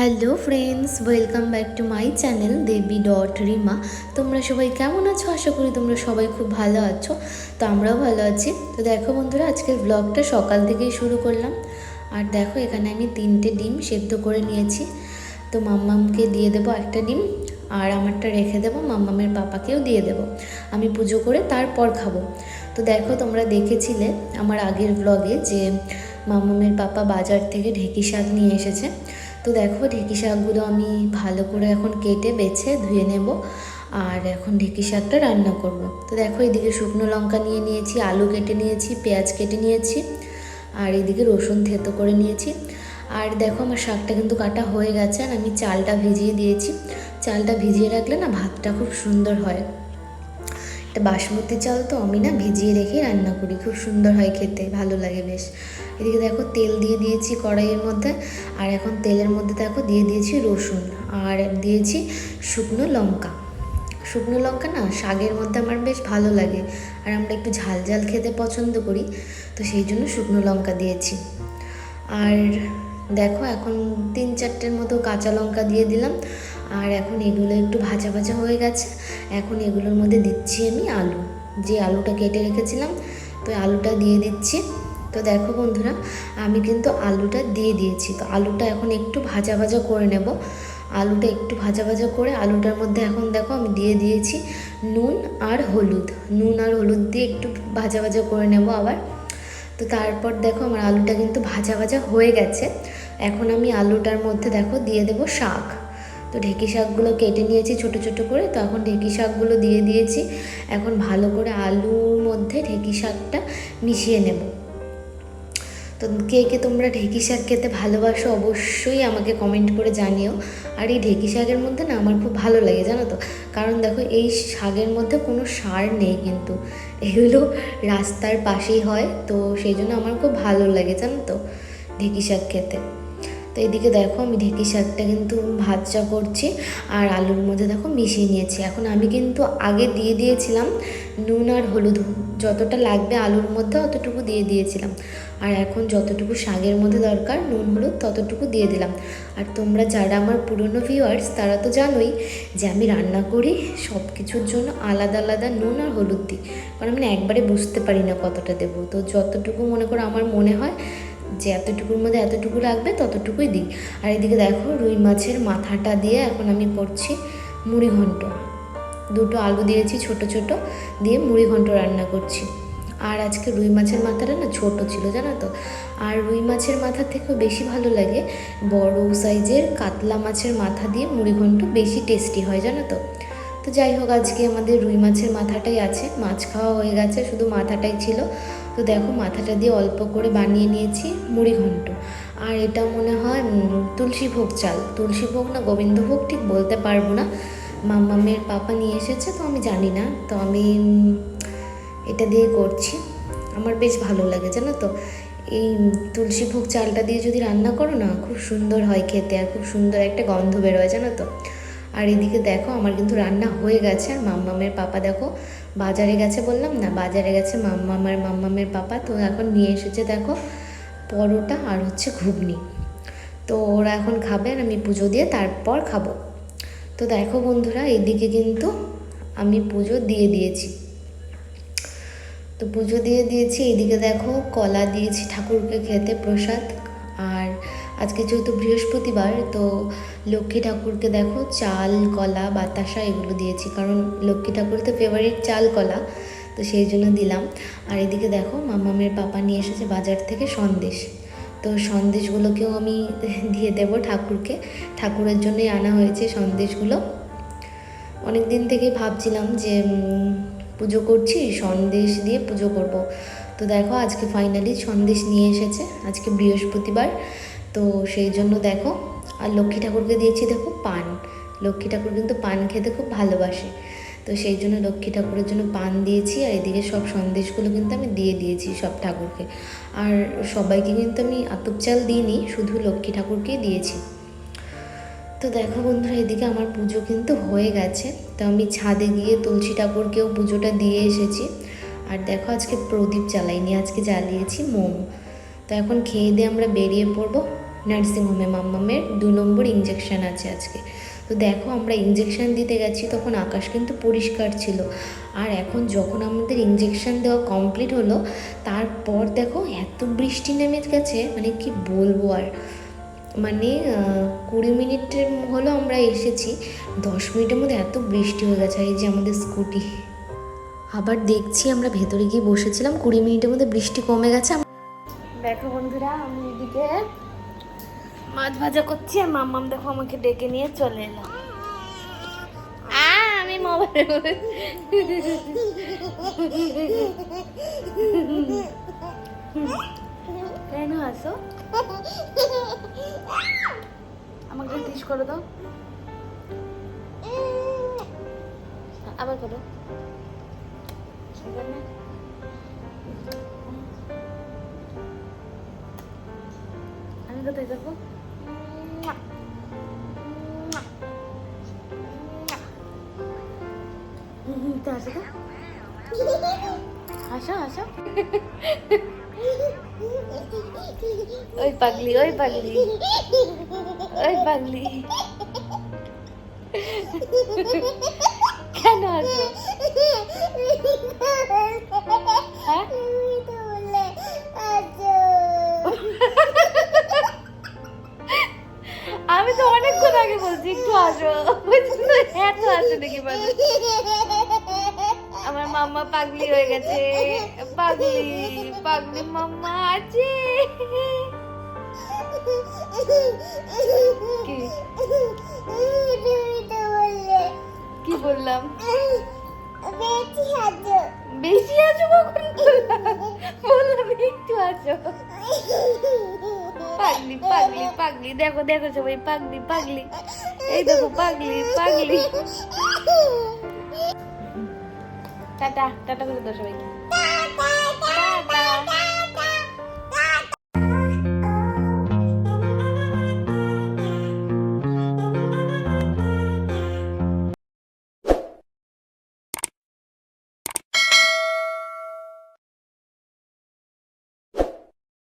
Hello friends welcome back to my channel Debi dot Rima তোমরা সবাই কেমন আছো? আশা করি তোমরা সবাই খুব ভালো আছো। তো আমরাও ভালো আছি। তো দেখো বন্ধুরা, আজকের ব্লগটা সকাল থেকেই শুরু করলাম। আর দেখো, এখানে আমি তিনটে ডিম সেদ্ধ করে নিয়েছি। তো মাম্মামকে দিয়ে দেবো একটা ডিম, আর আমারটা রেখে দেবো, মাম্মামের পাপাকেও দিয়ে দেবো। আমি পুজো করে তারপর খাব। তো দেখো, তোমরা দেখেছিলে আমার আগের ব্লগে যে মাম্মামের পাপা বাজার থেকে ঢেকি শাক নিয়ে এসেছে। তো দেখো, ঢেঁকি শাকগুলো আমি ভালো করে এখন কেটে বেছে ধুয়ে নেব আর এখন ঢেঁকি শাকটা রান্না করব। তো দেখো, এদিকে শুকনো লঙ্কা নিয়ে নিয়েছি, আলু কেটে নিয়েছি, পেঁয়াজ কেটে নিয়েছি আর এদিকে রসুন থেতো করে নিয়েছি। আর দেখো, আমার শাকটা কিন্তু কাটা হয়ে গেছে আর আমি চালটা ভিজিয়ে দিয়েছি। চালটা ভিজিয়ে রাখলে না ভাতটা খুব সুন্দর হয়। এটা বাসমতি চাল তো আমি না ভিজিয়ে রেখে রান্না করি, খুব সুন্দর হয় খেতে, ভালো লাগে বেশ। এদিকে দেখো তেল দিয়ে দিয়েছি কড়াইয়ের মধ্যে, আর এখন তেলের মধ্যে দেখো দিয়ে দিয়েছি রসুন, আর দিয়েছি শুকনো লঙ্কা। শুকনো লঙ্কা না শাকের মধ্যে আমার বেশ ভালো লাগে, আর আমরা একটু ঝাল ঝাল খেতে পছন্দ করি, তো সেই জন্য শুকনো লঙ্কা দিয়েছি। আর দেখো এখন তিন চারটের মতো কাঁচা লঙ্কা দিয়ে দিলাম আর এখন এগুলো একটু ভাজা ভাজা হয়ে গেছে। এখন এগুলোর মধ্যে দিচ্ছি আমি আলু। যে আলুটা কেটে রেখেছিলাম, তো আলুটা দিয়ে দিচ্ছি। তো দেখো বন্ধুরা, আমি কিন্তু আলুটা দিয়ে দিয়েছি। তো আলুটা এখন একটু ভাজা ভাজা করে নেব। আলুটা একটু ভাজা ভাজা করে আলুটার মধ্যে এখন দেখো আমি দিয়ে দিয়েছি নুন আর হলুদ। নুন আর হলুদ দিয়ে একটু ভাজা ভাজা করে নেব আবার। তো তারপর দেখো আমার আলুটা কিন্তু ভাজা ভাজা হয়ে গেছে। এখন আমি আলুটার মধ্যে দেখো দিয়ে দেবো শাক। তো ঢেঁকি শাকগুলো কেটে নিয়েছি ছোট ছোট করে, তো এখন ঢেঁকি শাকগুলো দিয়ে দিয়েছি। এখন ভালো করে আলুর মধ্যে ঢেঁকি শাকটা মিশিয়ে নেব। তো কে কে তোমরা ঢেঁকি শাক খেতে ভালোবাসো অবশ্যই আমাকে কমেন্ট করে জানিও। আর এই ঢেঁকি শাকের মধ্যে না আমার খুব ভালো লাগে, জানো তো? কারণ দেখো এই শাকের মধ্যে কোনো সার নেই কিন্তু। এগুলো রাস্তার পাশেই হয়, তো সেই জন্য আমার খুব ভালো লাগে, জানো তো? ঢেঁকি শাক খেতে। এদিকে দেখো আমি ঢেঁকি শাকটা কিন্তু ভাজা করছি আর আলুর মধ্যে দেখো মিশিয়ে নিয়েছি। এখন আমি কিন্তু আগে দিয়ে দিয়েছিলাম নুন আর হলুদ। যতটা লাগবে আলুর মধ্যে অতটুকু দিয়ে দিয়েছিলাম। আর এখন যতটুকু শাকের মধ্যে দরকার নুন, হলুদ, ততটুকু দিয়ে দিলাম। আর তোমরা যারা আমার পুরনো ভিউয়ার্স তারা তো জানোই যে আমি রান্না করি সব কিছুর জন্য আলাদা আলাদা নুন আর হলুদ দিই। কারণ আমি একবারে বুঝতে পারি না কতটা দেবো। তো যতটুকু মনে করো আমার মনে হয় যে এতটুকুর মধ্যে এতটুকু লাগবে ততটুকুই দিই। আর এদিকে দেখো রুই মাছের মাথাটা দিয়ে এখন আমি করছি মুড়ি ঘন্ট। দুটো আলু দিয়েছি ছোট ছোট দিয়ে মুড়ি ঘন্ট রান্না করছি। আর আজকে রুই মাছের মাথাটা না ছোট ছিল, জানো তো? আর রুই মাছের মাথা থেকেও বেশি ভালো লাগে। বড় সাইজের কাতলা মাছের মাথা দিয়ে মুড়ি ঘন্ট বেশি টেস্টি হয়, জানো তো? তো যাই হোক, আজকে আমাদের রুই মাছের মাথাটাই আছে। মাছ খাওয়া হয়ে গেছে, শুধু মাথাটাই ছিল। তো দেখো মাথাটা দিয়ে অল্প করে বানিয়ে নিয়েছি মুড়ি ঘন্ট। আর এটা মনে হয় তুলসী ভোগ চাল। তুলসী ভোগ না গোবিন্দভোগ ঠিক বলতে পারব না। মাম্মামের পাপা নিয়ে এসেছে, তো আমি জানি না। তো আমি এটা দিয়ে করছি। আমার বেশ ভালো লাগে, জানো তো। এই তুলসী ভোগ চালটা দিয়ে যদি রান্না করো না, খুব সুন্দর হয় খেতে আর খুব সুন্দর একটা গন্ধ বেরোয়, জানো তো। আর এদিকে দেখো, আমার কিন্তু রান্না হয়ে গেছে। আর মাম্মামের পাপা দেখো বাজারে গেছে বললাম না, বাজারে গেছে মাম্মামের মাম্মামের পাপা। তো এখন নিয়ে এসেছে দেখো পরোটা আর হচ্ছে ঘুগনি। তো ওরা এখন খাবে আর আমি পুজো দিয়ে তারপর খাব। তো দেখো বন্ধুরা, এদিকে কিন্তু আমি পুজো দিয়ে দিয়েছি। তো পুজো দিয়ে দিয়েছি, এদিকে দেখো কলা দিয়েছি ঠাকুরকে খেতে প্রসাদ। আর আজকে যেহেতু বৃহস্পতিবার, তো লক্ষ্মী ঠাকুরকে দেখো চাল, কলা, বাতাসা এগুলো দিয়েছি। কারণ লক্ষ্মী ঠাকুরের তো ফেভারিট চাল, কলা, তো সেই জন্য দিলাম। আর এদিকে দেখো মামামের পাপা নিয়ে এসেছে বাজার থেকে সন্দেশ। তো সন্দেশগুলোকেও আমি দিয়ে দেবো ঠাকুরকে। ঠাকুরের জন্যই আনা হয়েছে সন্দেশগুলো। অনেক দিন থেকে ভাবছিলাম যে পুজো করছি, সন্দেশ দিয়ে পুজো করব। তো দেখো আজকে ফাইনালি সন্দেশ নিয়ে এসেছে। আজকে বৃহস্পতিবার। তো সেই জন্য দেখো, আর লক্ষ্মী ঠাকুরকে দিয়েছি দেখো পান। লক্ষ্মী ঠাকুর কিন্তু পান খেতে খুব ভালোবাসে। তো সেই জন্য লক্ষ্মী ঠাকুরের জন্য পান দিয়েছি, আর এদিকে সব সন্দেশগুলো কিন্তু আমি দিয়ে দিয়েছি সব ঠাকুরকে। আর সবাইকে কিন্তু আমি আতপ চাল দিইনি, শুধু লক্ষ্মী ঠাকুরকেই দিয়েছি। তো দেখো বন্ধুরা, এদিকে আমার পুজো কিন্তু হয়ে গেছে। তো আমি ছাদে গিয়ে তুলসী ঠাকুরকেও পুজোটা দিয়ে এসেছি। আর দেখো আজকে প্রদীপ জ্বালাইনি, আজকে জ্বালিয়েছি মোম। তো এখন খেয়ে দিয়ে আমরা বেরিয়ে পড়ব। নার্সিংহোমে, মাম্মামের দু নম্বর ইঞ্জেকশন আছে আজকে। তো দেখো, আমরা ইঞ্জেকশান দিতে গেছি, তখন আকাশ কিন্তু পরিষ্কার ছিল। আর এখন যখন আমাদের ইঞ্জেকশান দেওয়া কমপ্লিট হলো, তারপর দেখো, এত বৃষ্টি নেমে গেছে মানে কি বলব আর। মানে কুড়ি মিনিটের হলো আমরা এসেছি, দশ মিনিটের মধ্যে এত বৃষ্টি হয়ে গেছে এই যে আমাদের স্কুটি। আবার দেখছি আমরা ভেতরে গিয়ে বসেছিলাম, কুড়ি মিনিটের মধ্যে বৃষ্টি কমে গেছে। দেখো বন্ধুরা, আমি এদিকে মাছ ভাজা করছি আর মাম্মাম দেখো আমাকে ডেকে নিয়ে চলে এলো। আমি মোবাইল কেন আসো? আমাকে টিস করে দাও। আবার করো। আমি কোথায় যাব? তো আসো তো আসো আসো। ওই পাগলি ওই পাগলি। ওই পাগলি। কেন আসো? হ্যাঁ? আমি তো অনেকক্ষণ আগে বলছি, একটু আসো। বুঝলি? এত আসো দেখি পাগলি আমার মাম্মা পাগলি হয়ে গেছে। পাগলি পাগলি মাম্মা আছে। কি? বললাম? বেশি আছো। কখন? বললাম বললাম একটু আছো। পাগলি পাগলি পাগলি। দেখো দেখো সবাই পাগলি পাগলি। এই দেখো পাগলি পাগলি। টাটা টাটা করে দাও সবাইকে।